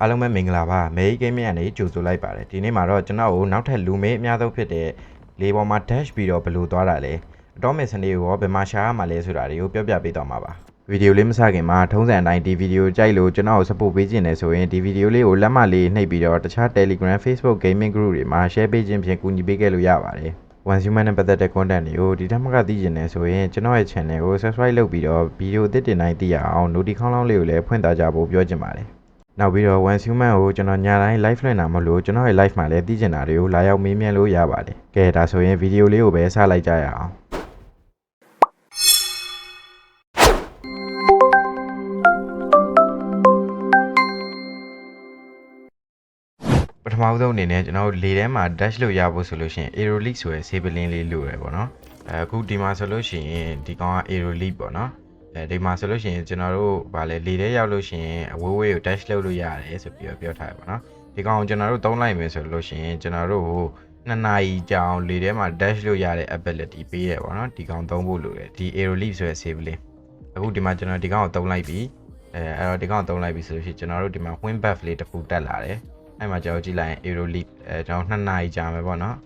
အားလုံးပဲမင်္ဂလာပါမေဂိမ်းမရနေကြိုဆိုလိုက်ပါတယ်ဒီနေ့မှာတော့ကျွန်တော်ကိုနောက်ထပ်လူမေးအများဆုံးဖြစ်တဲ့လေပေါ်မှာ dash ပြီးတော့ဘယ်လိုသွားတာလဲအတော့မဲ့စနေကိုရောဘယ်မှာရှာရမှာလဲဆိုတာတွေကိုပြောပြပေးတော့မှာပါဗီဒီယိုလေးမစခင်မှာထုံးစံအတိုင်းဒီဗီဒီယိုကြိုက်လို့ကျွန်တော်ကို support ပေးခြင်းနဲ့ဆိုရင်ဒီဗီဒီယိုလေးကိုလက်မှတ်လေးနှိပ်ပြီးတော့တခြား Telegram Facebook gaming group တွေမှာ share ပေးခြင်းဖြင့်ကူညီပေးခဲ့လို့ရပါတယ် one human နဲ့ပတ်သက်တဲ့ content တွေကိုဒီထက်မကသိကျင်နေဆိုရင်ကျွန်တော်ရဲ့ channel ကို subscribe လုပ်ပြီးတော့ဗီဒီယိုအသစ်တင်တိုင်းသိရအောင် notification လောင်းလေးကိုလည်းဖွင့်သားကြဖို့ပြောချင်ပါတယ် နောက်ပြီးတော့ one human ကိုကျွန်တော်ညတိုင်း live လွှင့်တာမလို့ကျွန်တော်ရဲ့ live မှာလည်းသိကျင်တာတွေကိုလာရောက်မေးမြန်းလို့ရပါတယ်။ကဲဒါဆိုရင်ဗီဒီယိုလေးကိုပဲစလိုက်ကြရအောင်။ပထမဆုံးအနေနဲ့ကျွန်တော်တို့လေထဲမှာ dash လို့ရဖို့ဆိုလို့ရှိရင် aeroleak ဆိုရယ် sabeling လေးလိုရယ်ပေါ့နော်။အဲအခုဒီမှာဆိုလို့ရှိရင်ဒီကောင်က aeroleak ပေါ့နော်။ အဲဒီမှာဆိုလို့ရှိရင်ကျွန်တော်တို့ဗာလဲလေထဲရောက်လို့ရှိရင်အဝေးဝေးကို dash လုပ်လို့ရတယ်ဆိုပြီးတော့ပြောထားရပါတော့။ဒီကောင်ကိုကျွန်တော်တို့သုံးလိုက်မယ်ဆိုလို့ရှိရင်ကျွန်တော်တို့ဟိုနှစ်နာရီကြာအောင်လေထဲမှာ dash လို့ရတဲ့ ability ပေးရပါတော့။ဒီကောင်သုံးဖို့လိုတယ်။ဒီ aeroleak ဆိုရယ် sabeling အခုဒီမှာကျွန်တော်ဒီကောင်ကိုသုံးလိုက်ပြီ။အဲအဲ့တော့ဒီကောင်ကိုသုံးလိုက်ပြီဆိုလို့ရှိရင်ကျွန်တော်တို့ဒီမှာ wind buff လေးတစ်ခုတက်လာတယ်။အဲ့မှာကျွန်တော်ကြည့်လိုက်ရင် aero leap အဲကျွန်တော်2နာရီကြာမယ်ပေါ့နော်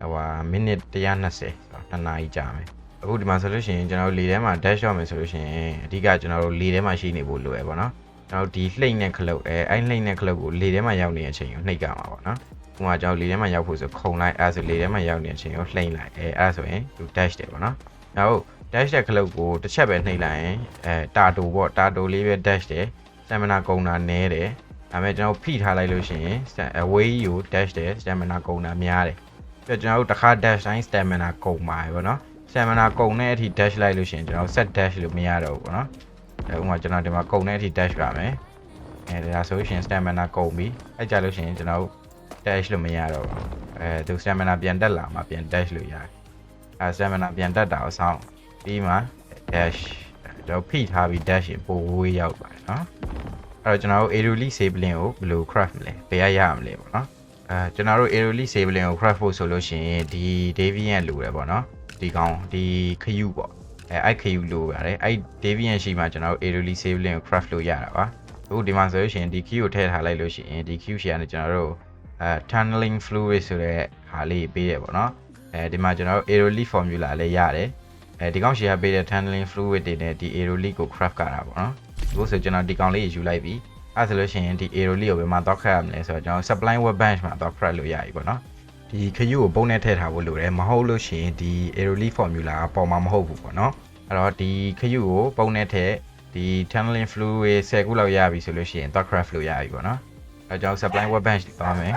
ဟိုဟာမိနစ်120ဆိုတော့2နာရီကြာမယ် အခုဒီမှာဆိုလို့ရှိရင်ကျွန်တော်တို့လေထဲမှာ dash shot မယ်ဆိုလို့ရှိရင်အဓိကကျွန်တော်တို့လေထဲမှာရှိနေဖို့လိုရယ်ပေါ့နော်ကျွန်တော်တို့ဒီလှိမ့်နဲ့ခလုတ်အဲအဲ့လှိမ့်နဲ့ခလုတ်ကိုလေထဲမှာရောက်နေတဲ့အချိန်ကိုနှိပ်ကြမှာပေါ့နော်ဟိုမှာကျွန်တော်လေထဲမှာရောက်ဖို့ဆိုခုံလိုက်အဲဆိုလေထဲမှာရောက်နေတဲ့အချိန်ကိုလှိမ့်လိုက်အဲအဲ့ဆိုရင်သူ dash တယ်ပေါ့နော်နောက် dash တဲ့ခလုတ်ကိုတစ်ချက်ပဲနှိပ်လိုက်ရင်အဲတာတိုပေါ့တာတိုလေးပဲ dash တယ် stamina ကုန်တာနည်းတယ်ဒါပေမဲ့ကျွန်တော်ဖိထားလိုက်လို့ရှိရင် away ကို dash တယ် stamina ကုန်တာများတယ်ပြီးတော့ကျွန်တော်တို့တစ်ခါ dash တိုင်း stamina ကုန်ပါတယ်ဗောနော် stamina ကုန်တဲ့အထိ dash လိုက်လို့ရှိရင်ကျွန်တော် set dash လို့မရတော့ဘူးဗောနော်အဲဥပမာကျွန်တော်ဒီမှာကုန်တဲ့အထိ dash ပါမယ်အဲဒါဆိုလို့ရှိရင် stamina ကုန်ပြီအဲကြလို့ရှိရင်ကျွန်တော်တို့ dash လို့မရတော့ဘူးအဲသူ stamina ပြန်တက်လာမှပြန် dash လို့ရတယ်အဲ stamina ပြန်တက်တာကိုစောင့်ပြီးမှ dash ကျွန်တော်ဖိထားပြီး dash ရင်ပိုဝေးရောက်ပါတယ်နော်အဲ့တော့ကျွန်တော်တို့ aerolite sabeling ကိုဘယ်လို craft မလဲဘယ်ရရမလဲပေါ့နော် အဲကျွန်တော်တို့ aerolite sabeling ကို craft ဖို့ဆိုလို့ရှိရင်ဒီ deviant လိုတယ်ပေါ့နော်ဒီကောင်ဒီခယူပေါ့အဲအဲ့ခယူလိုရတယ်အဲ့ deviant ရှိမှကျွန်တော်တို့ aerolite sabeling ကို craft လို့ရတာပါအခုဒီမှာဆိုလို့ရှိရင်ဒီ key ကိုထည့်ထားလိုက်လို့ရှိရင်ဒီ key ရှိရနေကျွန်တော်တို့အဲ tunneling fluid ဆိုတဲ့ဟာလေးပေးရပေါ့နော်အဲဒီမှာကျွန်တော်တို့ aerolite formula လည်းရတယ်အဲဒီကောင်ရှည်ရပေးတဲ့ tunneling fluid တွေနဲ့ဒီ aerolite ကို craft ကတာပေါ့နော်အခုဆိုကျွန်တော်ဒီကောင်လေးယူလိုက်ပြီ အဲဆိုလို့ရှိရင်ဒီ aero လေးကိုဘယ်မှာတော့ခတ်ရမလဲဆိုတော့ကျွန်တော် supply web bench မှာတော့ခတ်လို့ရပြီပေါ့နော်ဒီခယူကိုပုံနဲ့ထည့်ထားဖို့လိုတယ်မဟုတ်လို့ရှိရင်ဒီ aero leaf formula ကပေါ်မှာမဟုတ်ဘူးပေါ့နော်အဲ့တော့ဒီခယူကိုပုံနဲ့ထည့်ဒီ tunneling fluid 10ခုလောက်ရပြီဆိုလို့ရှိရင်တော့ craft လို့ရပြီပေါ့နော်အဲကျွန်တော် supply web bench သွားမယ်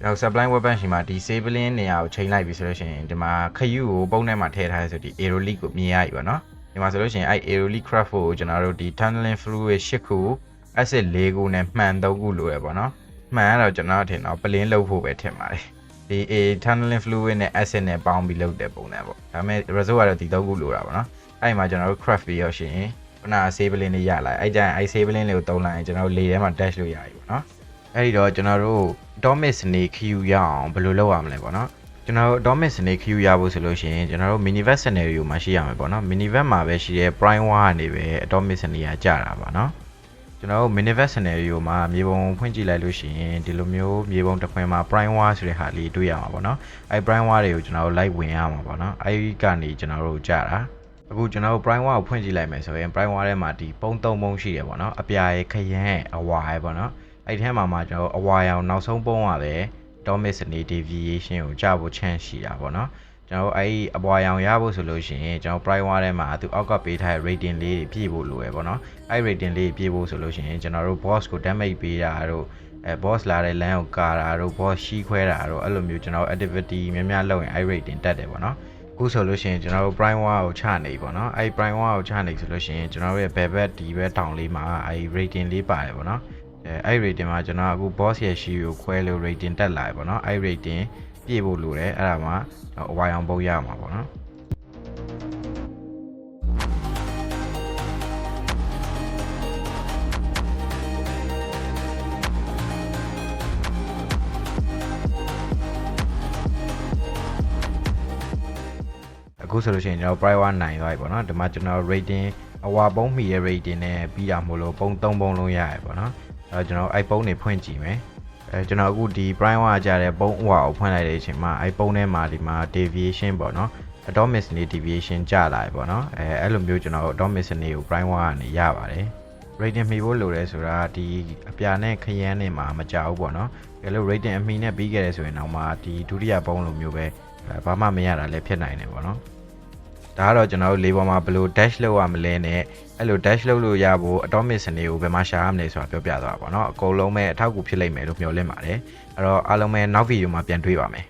ကျွန်တော် supply web bench မှာဒီ sabeling နေရာကိုချိန်လိုက်ပြီဆိုလို့ရှိရင်ဒီမှာခယူကိုပုံနဲ့မှာထည့်ထားရဆိုဒီ aero leaf ကိုမြင်ရပြီပေါ့နော်ဒီမှာဆိုလို့ရှိရင်အဲ့ aeroly craft ကိုကျွန်တော်တို့ဒီ tunneling fluid 8ခု acid 4ခုနဲ့မှန်3ခုလိုရပါတော့မှန်တော့ကျွန်တော်ထင်တော့ပလင်းလုပ်ဖို့ပဲထင်ပါတယ်ဒီ a tunneling fluid နဲ့ acid နဲ့ပေါင်းပြီးလုပ်တဲ့ပုံစံပေါ့ဒါပေမဲ့ result ကတော့ဒီ3ခုလိုတာပေါ့နော်အဲ့မှာကျွန်တော်တို့ craft ပြီးရရှင်ခုန sabeling လေးရလာအဲ့ကြရင်အဲ့ sabeling လေးကိုတုံးလိုက်ရင်ကျွန်တော်တို့လေထဲမှာ dash လို့ရပြီပေါ့နော်အဲ့ဒီတော့ကျွန်တော်တို့ atomic snake Q ရအောင်ဘယ်လိုလုပ်ရမလဲပေါ့နော်ကျွန်တော်တို့ atomic snake Q ရဖို့ဆိုလို့ရှိရင်ကျွန်တော်တို့ minivat scenario မှာရှိရမယ်ပေါ့နော် minivat မှာပဲရှိရဲ prime war ကနေပဲ atomic scenario ကကြာတာပါနော် ကျွန်တော်တို့ minivat scenario မှာမြေပုံဖွင့်ကြည့်လိုက်လို့ရှိရင်ဒီလိုမျိုးမြေပုံတစ်ခွင်မှာ prime war ဆိုတဲ့ဟာလေးတွေ့ရမှာပေါ့နော်အဲ prime war တွေကိုကျွန်တော်တို့ live ဝင်ရမှာပေါ့နော်အဲဒီကနေကျွန်တော်တို့ကြာတာအခုကျွန်တော်တို့ prime war ကိုဖွင့်ကြည့်လိုက်မယ်ဆိုရင် prime war ထဲမှာဒီပုံသုံးပုံရှိတယ်ပေါ့နော်အပြာရဲ့ခရမ်းရဲ့အဝါရဲ့ပေါ့နော်အဲ့ဒီထဲမှာမှကျွန်တော်တို့အဝါရောင်နောက်ဆုံးပုံကပဲ atomic snake deviation ကိုကြာဖို့ chance ရှိတာပေါ့နော် ကျွန်တော်တို့အဲ့ဒီအပွားရောင်ရဖို့ဆိုလို့ရှိရင်ကျွန်တော် prime war ထဲမှာသူအောက်ကပေးထားတဲ့ rating လေးတွေပြည့်ဖို့လိုရယ်ပေါ့နော်အဲ့ rating လေးပြည့်ဖို့ဆိုလို့ရှိရင်ကျွန်တော်တို့ boss ကို damage ပေးတာတို့အဲ boss လာတဲ့လမ်းကိုကာတာတို့ boss ရှီးခွဲတာတို့အဲ့လိုမျိုးကျွန်တော် activity များများလုပ်ရင်အဲ့ rating တက်တယ်ပေါ့နော်အခုဆိုလို့ရှိရင်ကျွန်တော်တို့ prime war ကိုချနေပြီပေါ့နော်အဲ့ prime war ကိုချနေဆိုလို့ရှိရင်ကျွန်တော်တို့ရဲ့ bell bed ဒီဘက်တောင်လေးမှာအဲ့ rating လေးပါတယ်ပေါ့နော်အဲအဲ့ rating မှာကျွန်တော်အခု boss ရဲ့ she ကိုခွဲလို့ rating တက်လာပြီပေါ့နော်အဲ့ rating ပြည့်ဖို့လိုတယ်အဲ့ဒါမှအဝါရောင်ပုတ်ရမှာပေါ့နော်အခုဆိုလို့ရှိရင်ကျွန်တော် private 9သွားပြီပေါ့နော်ဒီမှာကျွန်တော် rating အဝါပုံးမီရဲ့ rating နဲ့ပြီးတာမို့လို့ပုံ3ပုံလုံးရရပေါ့နော်အဲအဲကျွန်တော်အဲ့ပုံးနေဖွင့်ကြည့်မယ် အဲကျွန်တော်အခုဒီ prime ဝါကြတဲ့ပုံးဟွာကိုဖွင့်လိုက်တဲ့အချိန်မှာအဲ့ပုံးထဲမှာဒီမှာ deviation ပေါ့နော် atomic နေ deviation ကျလာပြီပေါ့နော်အဲအဲ့လိုမျိုးကျွန်တော် atomic နေကို prime ဝါကနေရပါတယ် rating မှီဖို့လိုတယ်ဆိုတာဒီအပြာနဲ့ခရမ်းနဲ့မှာမကြဘူးပေါ့နော်အဲလို rating အမှီနဲ့ပြီးခဲ့တယ်ဆိုရင်တော့မှဒီဒုတိယပုံးလိုမျိုးပဲအဲဘာမှမရတာလည်းဖြစ်နိုင်တယ်ပေါ့နော် ဒါကတော့ကျွန်တော်တို့လေးပေါ်မှာဘယ်လို dash လုပ်ရမလဲနဲ့အဲ့လို dash လုပ်လို့ရဖို့ atomic စနေကိုဘယ်မှာရှာရမလဲဆိုတာပြောပြသွားပါပေါ့နော်အကုန်လုံးပဲအထောက်အကူဖြစ်လိမ့်မယ်လို့မျှော်လင့်ပါတယ်အဲ့တော့အားလုံးပဲနောက်ဗီဒီယိုမှာပြန်တွေ့ပါမယ်